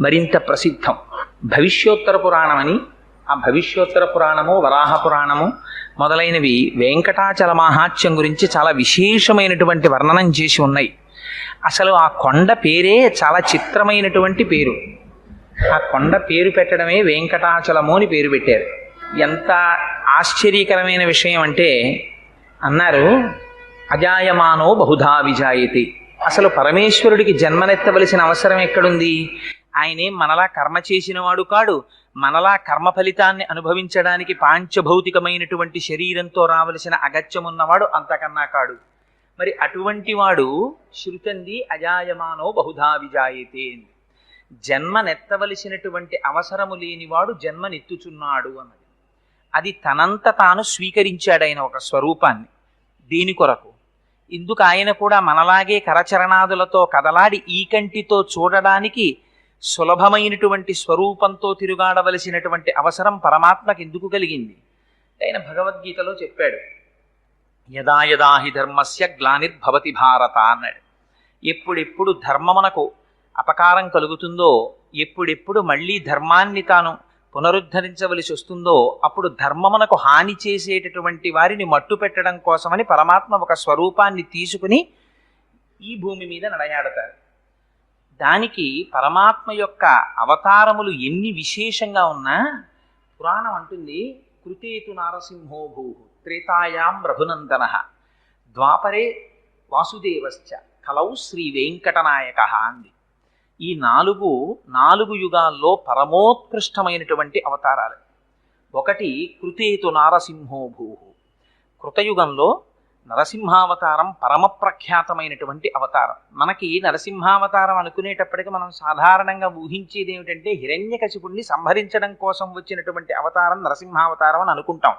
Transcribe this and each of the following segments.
మరింత ప్రసిద్ధం. భవిష్యోత్తర పురాణమని ఆ భవిష్యోత్తర పురాణము వరాహ పురాణము మొదలైనవి వెంకటాచల మహాత్యం గురించి చాలా విశేషమైనటువంటి వర్ణనం చేసి ఉన్నాయి. అసలు ఆ కొండ పేరే చాలా చిత్రమైనటువంటి పేరు. ఆ కొండ పేరు పెట్టడమే వెంకటాచలము అని పేరు పెట్టారు. ఎంత ఆశ్చర్యకరమైన విషయం అంటే అన్నారు అజాయమానో బహుధా విజాయతి. అసలు పరమేశ్వరుడికి జన్మనెత్తవలసిన అవసరం ఎక్కడుంది? ఆయనేం మనలా కర్మ చేసినవాడు కాడు. మనలా కర్మ ఫలితాన్ని అనుభవించడానికి పాంచభౌతికమైనటువంటి శరీరంతో రావలసిన అగత్యమున్నవాడు అంతకన్నా కాడు. మరి అటువంటి వాడు శృతంది అజాయమానో బహుధా విజాయితే. జన్మ జన్మనెత్తవలసినటువంటి అవసరము లేనివాడు జన్మనెత్తుచున్నాడు అన్నది. అది తనంత తాను స్వీకరించాడు ఆయన ఒక స్వరూపాన్ని. దీని కొరకు. ఇందుకు ఆయన కూడా మనలాగే కరచరణాదులతో కదలాడి ఈ కంటితో చూడడానికి సులభమైనటువంటి స్వరూపంతో తిరుగాడవలసినటువంటి అవసరం పరమాత్మకి ఎందుకు కలిగింది? ఆయన భగవద్గీతలో చెప్పాడు యదా యదా హి ధర్మస్య గ్లానిర్భవతి భారత అన్నాడు. ఎప్పుడెప్పుడు ధర్మమునకు అపకారం కలుగుతుందో ఎప్పుడెప్పుడు మళ్ళీ ధర్మాన్ని తాను పునరుద్ధరించవలసి వస్తుందో అప్పుడు ధర్మమునకు హాని చేసేటటువంటి వారిని మట్టు పెట్టడం కోసమని పరమాత్మ ఒక స్వరూపాన్ని తీసుకుని ఈ భూమి మీద నడయాడతారు. దానికి పరమాత్మ యొక్క అవతారములు ఎన్ని విశేషంగా ఉన్నా పురాణం అంటుంది కృతేతు నారసింహో భూ త్రేతాయాం రఘునందన ద్వాపరే వాసుదేవశ్చ కలౌ శ్రీ వెంకటనాయక అంది. ఈ నాలుగు నాలుగు యుగాల్లో పరమోత్కృష్టమైనటువంటి అవతారాలు. ఒకటి కృతేతు నారసింహో భూ కృతయుగంలో నరసింహావతారం పరమ ప్రఖ్యాతమైనటువంటి అవతారం. మనకి నరసింహావతారం అనుకునేటప్పటికి మనం సాధారణంగా ఊహించేది ఏమిటంటే హిరణ్యకశిపుణ్ణి సంహరించడం కోసం వచ్చినటువంటి అవతారం నరసింహావతారం అని అనుకుంటాం.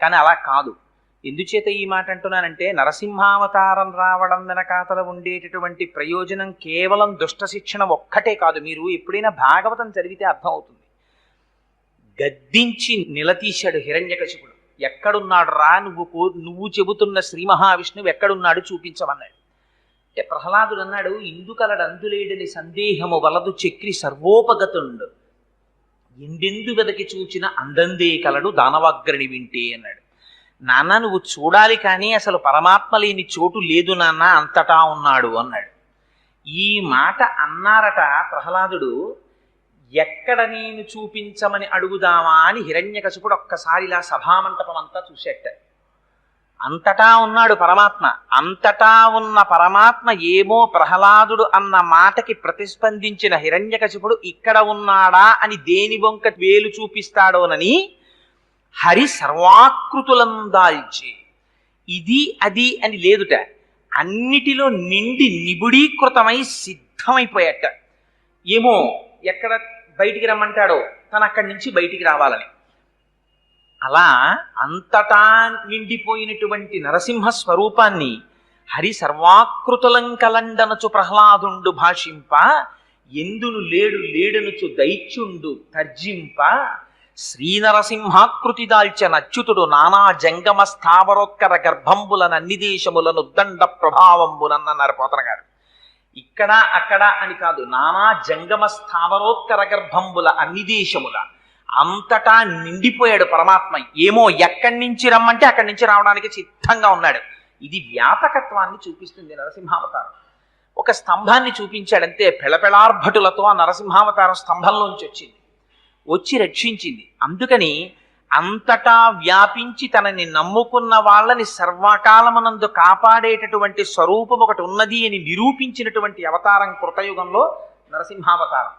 కానీ అలా కాదు. ఎందుచేత ఈ మాట అంటున్నానంటే నరసింహావతారం రావడం వెనకాతల ఉండేటటువంటి ప్రయోజనం కేవలం దుష్ట శిక్షణ ఒక్కటే కాదు. మీరు ఎప్పుడైనా భాగవతం చదివితే అర్థం అవుతుంది గద్దించి నిలదీశాడు హిరణ్యకశిపుడు ఎక్కడున్నాడు రా నువ్వు కో- నువ్వు చెబుతున్న శ్రీ మహావిష్ణువు ఎక్కడున్నాడు చూపించమన్నాడు. అంటే ప్రహ్లాదుడు అన్నాడు ఇందుకలడు అందులేడని సందేహము వలదు చక్రి సర్వోపగతుండు. ఎందెందు వెదకి చూచిన అందందే కలడు దానవాగ్రణి వింటే అన్నాడు. నాన్న నువ్వు చూడాలి కానీ అసలు పరమాత్మ లేని చోటు లేదు నాన్న అంతటా ఉన్నాడు అన్నాడు. ఈ మాట అన్నారట ప్రహ్లాదుడు ఎక్కడ నేను చూపించమని అడుగుదామా అని హిరణ్యకశిపుడు ఒక్కసారి ఇలా సభామంటపం అంతా చూసేట. అంతటా ఉన్నాడు పరమాత్మ. అంతటా ఉన్న పరమాత్మ ఏమో ప్రహ్లాదుడు అన్న మాటకి ప్రతిస్పందించిన హిరణ్యకశిపుడు ఇక్కడ ఉన్నాడా అని దేని వంక వేలు చూపిస్తాడోనని హరి సర్వాకృతులం దాల్చి. ఇది అది అని లేదుట. అన్నిటిలో నిండి నిబుడీకృతమై సిద్ధమైపోయాట. ఏమో ఎక్కడ బయటికి రమ్మంటాడో తను అక్కడి నుంచి బయటికి రావాలని. అలా అంతటా నిండిపోయినటువంటి నరసింహ స్వరూపాన్ని హరి సర్వాకృతులం కలండనచు ప్రహ్లాదుండు భాషింప ఎందును లేడు లేడనుచు దైత్యుండు తర్జింప శ్రీనరసింహాకృతి దాల్చిన అచ్యుతుడు నానా జంగమ స్థావరోత్కర గర్భంబులనన్ని దేశములను దండ ప్రభావంబునన్నారు పోతన గారు ఇక్కడ అక్కడ అని కాదు నానా జంగమ స్థావరోత్తర గర్భంబుల అన్ని దేశముల అంతటా నిండిపోయాడు పరమాత్మ. ఏమో ఎక్కడి నుంచి రమ్మంటే అక్కడి నుంచి రావడానికి సిద్ధంగా ఉన్నాడు. ఇది వ్యాపకత్వాన్ని చూపిస్తుంది నరసింహావతారం. ఒక స్తంభాన్ని చూపించాడంతే పెళపెళార్భటులతో ఆ నరసింహావతారం స్తంభంలోంచి వచ్చింది. వచ్చి రక్షించింది. అందుకని అంతటా వ్యాపించి తనని నమ్ముకున్న వాళ్ళని సర్వకాలమనందు కాపాడేటటువంటి స్వరూపం ఒకటి ఉన్నది అని నిరూపించినటువంటి అవతారం కృతయుగంలో నరసింహావతారం.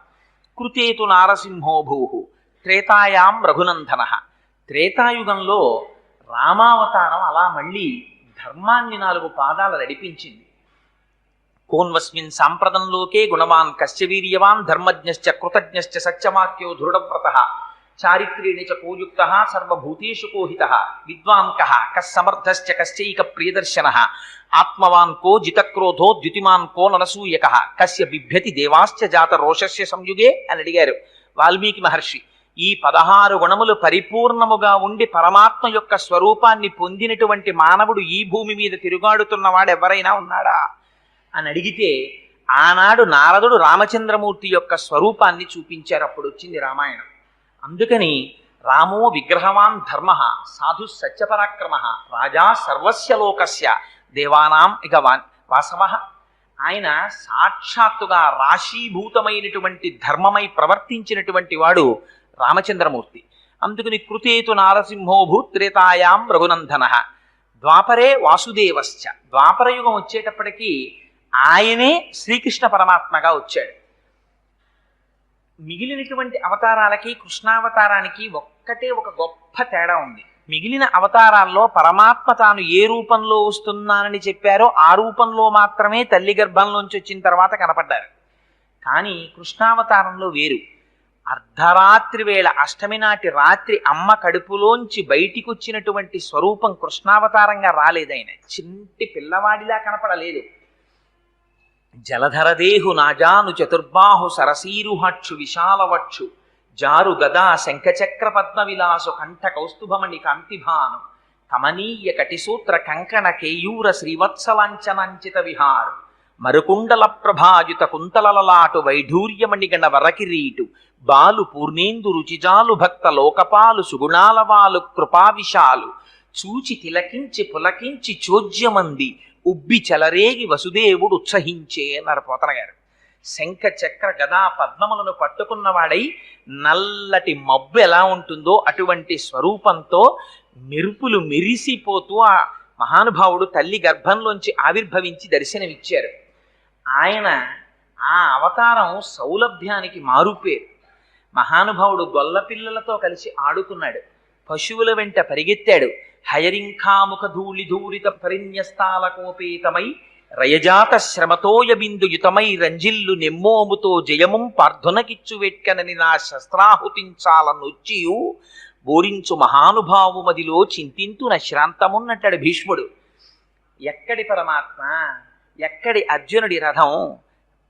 కృతేతు నారసింహోభూ త్రేతాయాం రఘునందన. త్రేతాయుగంలో రామావతారం అలా మళ్ళీ ధర్మాన్ని నాలుగు పాదాలు నడిపించింది. కోన్వస్మిన్ సాంప్రదంలోకే గుణవాన్ కశ్చవీర్యవాన్ ధర్మజ్ఞశ్చ కృతజ్ఞశ్చ సత్యవాక్యో దృఢవ్రత. చారిత్రేణ చ కోయుక్త సర్వభూతేషు కోహిత. విద్వాన్ కః కస్సమర్థశ్చ కశ్చైక ప్రియదర్శన. ఆత్మవాన్ కో జితక్రోధో ద్యుతిమాన్ కో ననసూయక కస్య బిభ్యతి దేవాశ్చ జాత రోషస్య సంయుగే అని అడిగారు వాల్మీకి మహర్షి. ఈ పదహారు గుణములు పరిపూర్ణముగా ఉండి పరమాత్మ యొక్క స్వరూపాన్ని పొందినటువంటి మానవుడు ఈ భూమి మీద తిరుగాడుతున్నవాడు ఎవరైనా ఉన్నాడా? అని అడిగితే ఆనాడు నారదుడు రామచంద్రమూర్తి యొక్క స్వరూపాన్ని చూపించారు. అప్పుడు వచ్చింది రామాయణం. అందుకని రామో విగ్రహవాన్ ధర్మ సాధు సత్యపరాక్రమ రాజా సర్వస్య లోకస్య దేవానాం ఇక వా వాసవ. ఆయన సాక్షాత్తుగా రాశీభూతమైనటువంటి ధర్మమై ప్రవర్తించినటువంటి వాడు రామచంద్రమూర్తి. అందుకని కృతేతు నారసింహో త్రేతాయాం రఘునందన. ద్వాపరే వాసుదేవశ్చ. ద్వాపరయుగం వచ్చేటప్పటికీ ఆయనే శ్రీకృష్ణ పరమాత్మగా వచ్చాడు. మిగిలినటువంటి అవతారాలకి కృష్ణావతారానికి ఒక్కటే ఒక గొప్ప తేడా ఉంది. మిగిలిన అవతారాల్లో పరమాత్మ తాను ఏ రూపంలో వస్తున్నానని చెప్పారో ఆ రూపంలో మాత్రమే తల్లి గర్భంలోంచి వచ్చిన తర్వాత కనపడ్డారు. కానీ కృష్ణావతారంలో వేరు. అర్ధరాత్రి వేళ అష్టమి నాటి రాత్రి అమ్మ కడుపులోంచి బయటికి వచ్చినటువంటి స్వరూపం కృష్ణావతారంగా రాలేదైన చింటి పిల్లవాడిలా కనపడలేదు. జలధరదేహు నాజాను చతుర్బాహు సరసీరుహక్షు విశాలవక్షు జారు గదా శంఖచక్ర పద్మ విలాసు కంఠ కౌస్తుభమణి కాంతిభాను కమనీయ కటిసూత్ర కంకణ కేయూర శ్రీవత్సలాంఛనంచిత విహారు మరుకుండల ప్రభాయుత కుంతలలలాటు వైఢూర్యమణిగణ వరకిరీటు బాలు పూర్ణేందు రుచిజాలు భక్త లోకపాలు సుగుణాలవాలు కృపావిశాలు చూచి తిలకించి పులకించి చోజ్యమంది ఉబ్బి చెలరేగి వసుదేవుడు ఉత్సహించే అన్నారు పోతన గారు. శంఖ చక్ర గదా పద్మములను పట్టుకున్నవాడై నల్లటి మబ్బు ఎలా ఉంటుందో అటువంటి స్వరూపంతో మెరుపులు మెరిసిపోతూ ఆ మహానుభావుడు తల్లి గర్భంలోంచి ఆవిర్భవించి దర్శనమిచ్చారు. ఆయన ఆ అవతారం సౌలభ్యానికి మారుపేరు. మహానుభావుడు గొల్ల పిల్లలతో కలిసి ఆడుకున్నాడు పశువుల వెంట పరిగెత్తాడు. హయరింఖాముఖ ధూళి ధూరిత పరిన్యస్తాలకోపేతమై రయజాత శ్రమతోయబిందుయుతమై రంజిల్లు నెమ్మోముతో జయముం పార్థునకిచ్చు వెట్కనని నా శస్త్రాహుతించాలనొచ్చియు బోరించు మహానుభావుమదిలో చింతింతు నశ్రాంతమున్నట్టాడు భీష్ముడు. ఎక్కడి పరమాత్మ ఎక్కడి అర్జునుడి రథం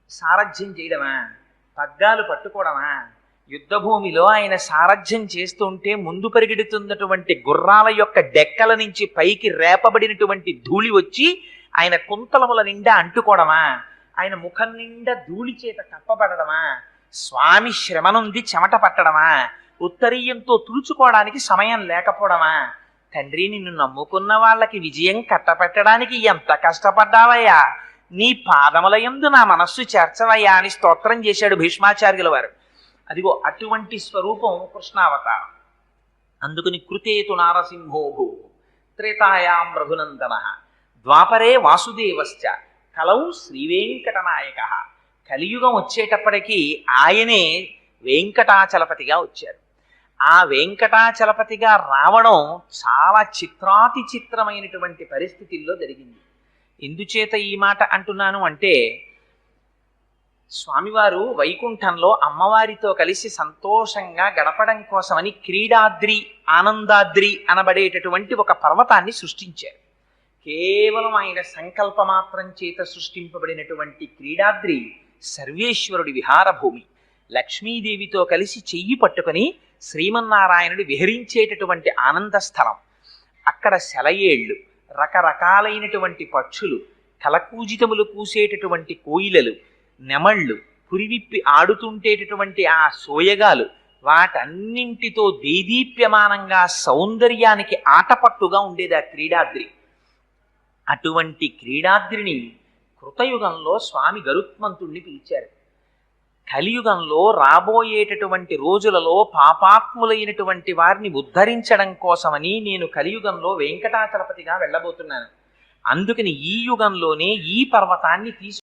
సారథ్యం చేయడమా? పగ్గాలు పట్టుకోవడమా? యుద్ధభూమిలో ఆయన సారథ్యం చేస్తుంటే ముందు పరిగెడుతున్నటువంటి గుర్రాల యొక్క డెక్కల నుంచి పైకి రేపబడినటువంటి ధూళి వచ్చి ఆయన కుంతలముల నిండా అంటుకోవడమా? ఆయన ముఖం నిండా ధూళి చేత కప్పబడడమా? స్వామి శ్రమనుంది చెమట పట్టడమా? ఉత్తరీయంతో తుడుచుకోవడానికి సమయం లేకపోవడమా? తండ్రి నిన్ను నమ్ముకున్న వాళ్ళకి విజయం కట్టపెట్టడానికి ఎంత కష్టపడ్డావయ్యా? నీ పాదముల యందు నా మనస్సు చేర్చవయ్యా అని స్తోత్రం చేశాడు భీష్మాచార్యుల వారు. అదిగో అటువంటి స్వరూపం కృష్ణావతారం. అందుకని కృతేతు నారసింహోభూ త్రేతాయాం రఘునందన ద్వాపరే వాసుదేవశ్చ కలౌ శ్రీవేంకటనాయక. కలియుగం వచ్చేటప్పటికీ ఆయనే వెంకటాచలపతిగా వచ్చారు. ఆ వెంకటాచలపతిగా రావడం చాలా చిత్రాతి చిత్రమైనటువంటి పరిస్థితుల్లో జరిగింది. ఎందుచేత ఈ మాట అంటున్నాను అంటే స్వామివారు వైకుంఠంలో అమ్మవారితో కలిసి సంతోషంగా గడపడం కోసమని క్రీడాద్రి ఆనందాద్రి అనబడేటటువంటి ఒక పర్వతాన్ని సృష్టించారు. కేవలం ఆయన సంకల్ప మాత్రం చేత సృష్టింపబడినటువంటి క్రీడాద్రి సర్వేశ్వరుడి విహారభూమి. లక్ష్మీదేవితో కలిసి చెయ్యి పట్టుకొని శ్రీమన్నారాయణుడు విహరించేటటువంటి ఆనంద స్థలం. అక్కడ సెలయేళ్ళు రకరకాలైనటువంటి పక్షులు కలకూజితములు కూసేటటువంటి కోయిలలు నెమళ్ళు కురివిప్పి ఆడుతుంటేటటువంటి ఆ సోయగాలు వాటన్నింటితో దేదీప్యమానంగా సౌందర్యానికి ఆటపట్టుగా ఉండేది ఆ క్రీడాద్రి. అటువంటి క్రీడాద్రిని కృతయుగంలో స్వామి గరుత్మంతుణ్ణి పిలిచారు. కలియుగంలో రాబోయేటటువంటి రోజులలో పాపాత్ములైనటువంటి వారిని ఉద్ధరించడం కోసమని నేను కలియుగంలో వెంకటాచలపతిగా వెళ్ళబోతున్నాను. అందుకని ఈ యుగంలోనే ఈ పర్వతాన్ని తీసు